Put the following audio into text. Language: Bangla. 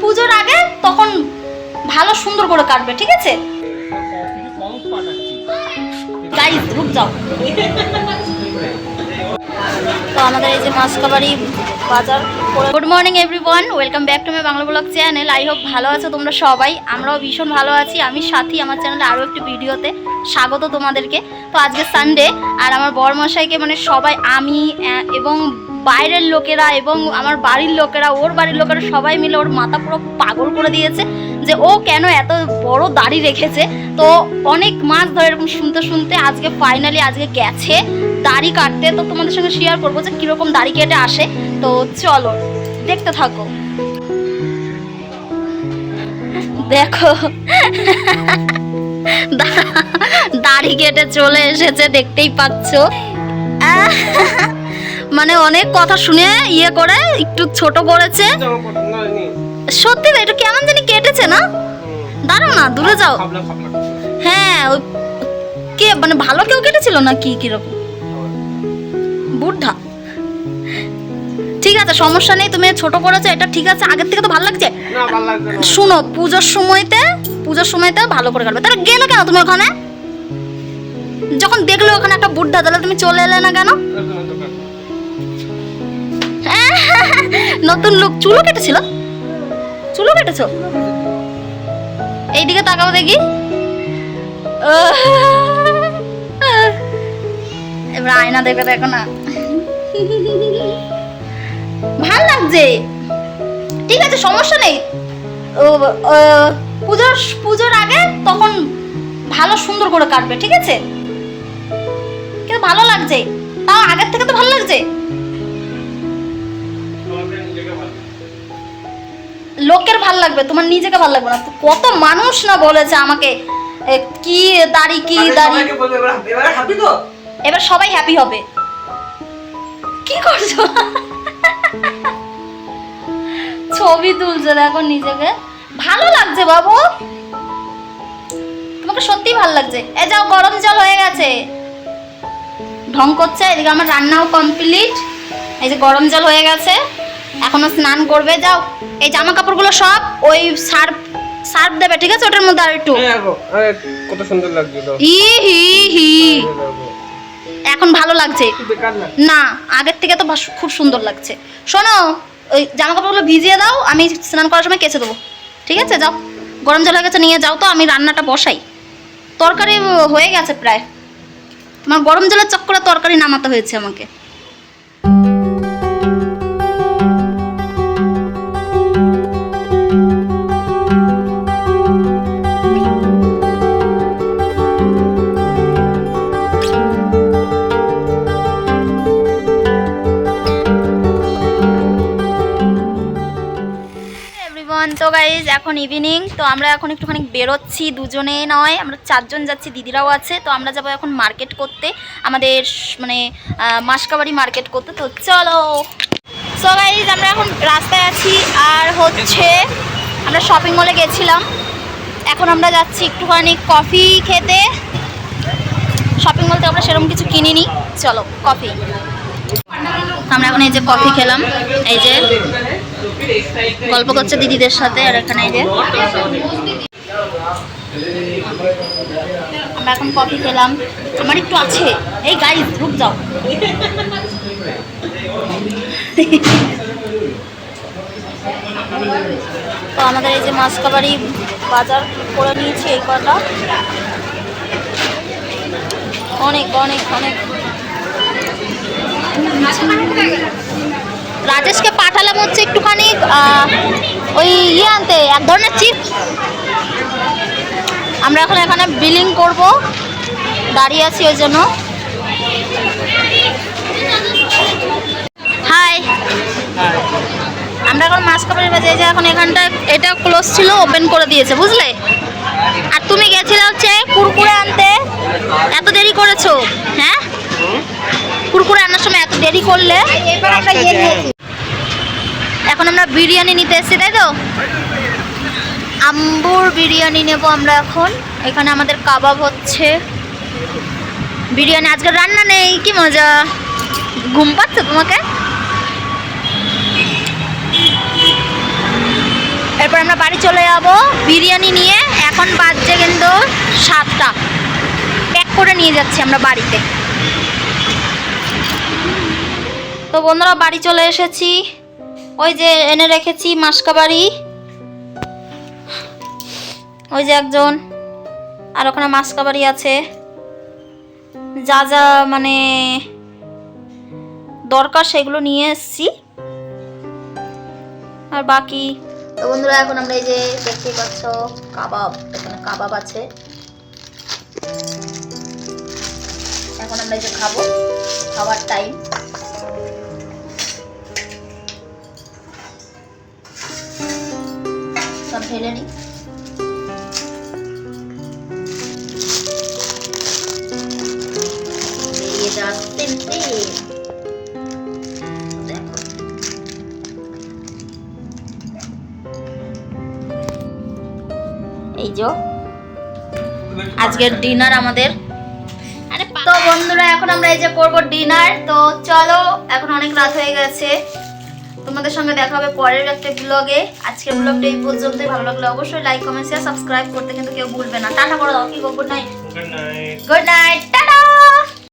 পুজোর আগে তখন ভালো সুন্দর করে কাটবে, ঠিক আছে? গাইজ রুক যাও। তো আমাদের এই যে মাসকাবাড়ি বাজার good morning everyone welcome back to my Bangla blog channel I hope ভালো আছো তোমরা সবাই। আমরাও ভীষণ ভালো আছি। আমি সাথী, আমার চ্যানেলে আরও একটি ভিডিওতে স্বাগত তোমাদেরকে। তো আজকে সানডে আর আমার বরমশাইকে মানে সবাই আমি এবং বাইরের লোকেরা এবং আমার বাড়ির লোকেরা, ওর বাড়ির লোকেরা সবাই মিলে ওর মাথা পুরো পাগল করে দিয়েছে যে ও কেন এত বড় দাড়ি রেখেছে। তো অনেক মাস ধরে এরকম শুনতে শুনতে আজকে ফাইনালি আজকে গেছে দাড়ি কাটতে। তো তোমাদের সঙ্গে শেয়ার করব যে কীরকম দাড়ি কেটে আসে। তো চলো, দেখতে থাকো। দেখো। দাড়ি কেটে চলে এসেছে, দেখতেই পাচ্ছ। মানে অনেক কথা শুনে ইয়ে করে একটু ছোট করেছে। সত্যি তো একটু কেমন জানি কেটেছে না? দাঁড়াও না দূরে যাও। হ্যাঁ ওই কে মানে ভালো কেউ কেটেছিল না কি কীরকম? বুদ্ধা ঠিক আছে সমস্যা নেই তুমি ছোট করেছ এটা ঠিক আছে আগের থেকে তো ভালো লাগছে। শুনো পুজোর সময়তে পুজোর সময়তে ভালো করে কাটবে। তাহলে গেলে কেন তুমি ওখানে? যখন দেখলে ওখানে একটা বুদ্ধা তাহলে তুমি চলে এলে না কেন? নতুন লুক চুলও কেটেছিল? চুলও কেটেছো? এইদিকে তাকাবো দেখি। এবার আয়না দেখে দেখো না। ভালো লাগছে। ঠিক আছে, সমস্যা নেই। পুজোর পুজোর আগে তখন ভালো সুন্দর করে কাটবে, ঠিক আছে? কিন্তু ভালো লাগছে। তাও আগের থেকে তো ভালো লাগছে। লোকের ভালো লাগবে তোমার নিজেকে ভালো লাগবে না। কত মানুষ না বলেছে আমাকে কি দাড়ি কি দাড়ি? এবার সবাই হ্যাপি হবে। কি করছ? ছবি তুলছে দেখো নিজেকে। ভালো লাগছে বাবু। তোমাকে সত্যি ভালো লাগছে। এ যাও গরম জল হয়ে গেছে। ঢং করছে এদিকে আমার রান্নাও কমপ্লিট এই যে গরম জল হয়ে গেছে। এখনও স্নান করবে যাও। এই জামা কাপড়গুলো সব ওই সার্ফ সার্ফ দেবে ঠিক আছে? ওটার মধ্যে আর একটু। কত সুন্দর লাগছিল হি হি হি। এখন ভালো লাগছে। না? না আগের থেকে তো খুব সুন্দর লাগছে। শোনো ওই জামা কাপড়গুলো ভিজিয়ে দাও আমি স্নান করার সময় কেচে দেবো। ঠিক আছে? যাও। গরম জল হয়ে গেছে নিয়ে যাও তো আমি রান্নাটা বসাই। তরকারি হয়ে গেছে প্রায়। তোমার গরম জলের চক্করে তরকারি নামাতে হয়েছে আমাকে। গাইজ এখন ইভিনিং তো আমরা এখন একটুখানি বেরোচ্ছি, দুজনে নয়, আমরা চারজন যাচ্ছি, দিদিরাও আছে, তো আমরা যাব এখন মার্কেট করতে, আমাদের মানে মাসকাবাড়ি মার্কেট করতে, তো চলো। সো গাইজ আমরা এখন রাস্তায় আছি, আর হচ্ছে আমরা শপিং মলে গেছিলাম, এখন আমরা যাচ্ছি একটুখানি কফি খেতে। শপিং মল থেকে আমরা সেরকম কিছু কিনিনি, চলো কফি আমরা এখন এই যে কফি খেলাম, এই যে গল্প করছে দিদিদের সাথে আর এখানে যে। আমরা এখন কফি খেলাম। আমার একটু আছে। এই গাড়ি রুক যাও। তো আমাদের এই যে মাসকাবাড়ি বাজার করে নিয়েছি এই কটা। অনেক অনেক অনেক। রাজেশকে পাঠালাম হচ্ছে একটুখানি ওই ইয়ে আনতে এক ধরনের চিপস আমরা এখন এখানে বিলিং করব দাঁড়িয়ে আছি ওই জন্য। হাই আমরা এখন মাছ কাপড়ের বাজে যে এখন এখানটা এটা ক্লোজ ছিল ওপেন করে দিয়েছে বুঝলে? আর তুমি গেছিলে হচ্ছে কুরকুরে আনতে। এত দেরি করেছ হ্যাঁ? কুরকুরে আনার সময় এত দেরি করলে। এবার আমরা ইয়ে নিয়েছি এখন আমরা বিরিয়ানি নিতে এসেছি, তাই তো? আম্বুর বিরিয়ানি নেব আমরা এখন। এখানে আমাদের কাবাব হচ্ছে। বিরিয়ানি, আজকে রান্না নেই, কি মজা। ঘুম পাচ্ছে তোমাকে? এরপর আমরা বাড়ি চলে যাব, বিরিয়ানি নিয়ে। এখন বাজছে কিন্তু সাতটা। প্যাক করে নিয়ে যাচ্ছি আমরা বাড়িতে। তো বন্ধুরা, বাড়ি চলে এসেছি। ওই যে এনে রেখেছি মাসকা বাড়ি ওই যে একজন। আর ওখানে মাসকা বাড়ি আছে। যা যা মানে দরকার সেগুলো নিয়ে এসেছি। আর বাকি? তো বন্ধুরা, এখন আমরা এই যে দেখতেই পাচ্ছ কাবাব। এখানে কাবাব আছে। এখন আমরা এই যে খাব। খাবার টাইম ঢেলে নিই বেরিয়ে যাচ্ছে দেখো। এই যে। আজকের ডিনার আমাদের। তো বন্ধুরা এখন আমরা এই যে করব ডিনার। তো চলো এখন অনেক রাত হয়ে গেছে। তোমাদের সঙ্গে দেখা হবে পরের একটা ব্লগে আজকের ব্লগটা এই পর্যন্তই। ভালো লাগলে অবশ্যই লাইক কমেন্ট শেয়ার সাবস্ক্রাইব করতে কিন্তু কেউ ভুলবে না। টাটা করে দাও। কি good night good night good night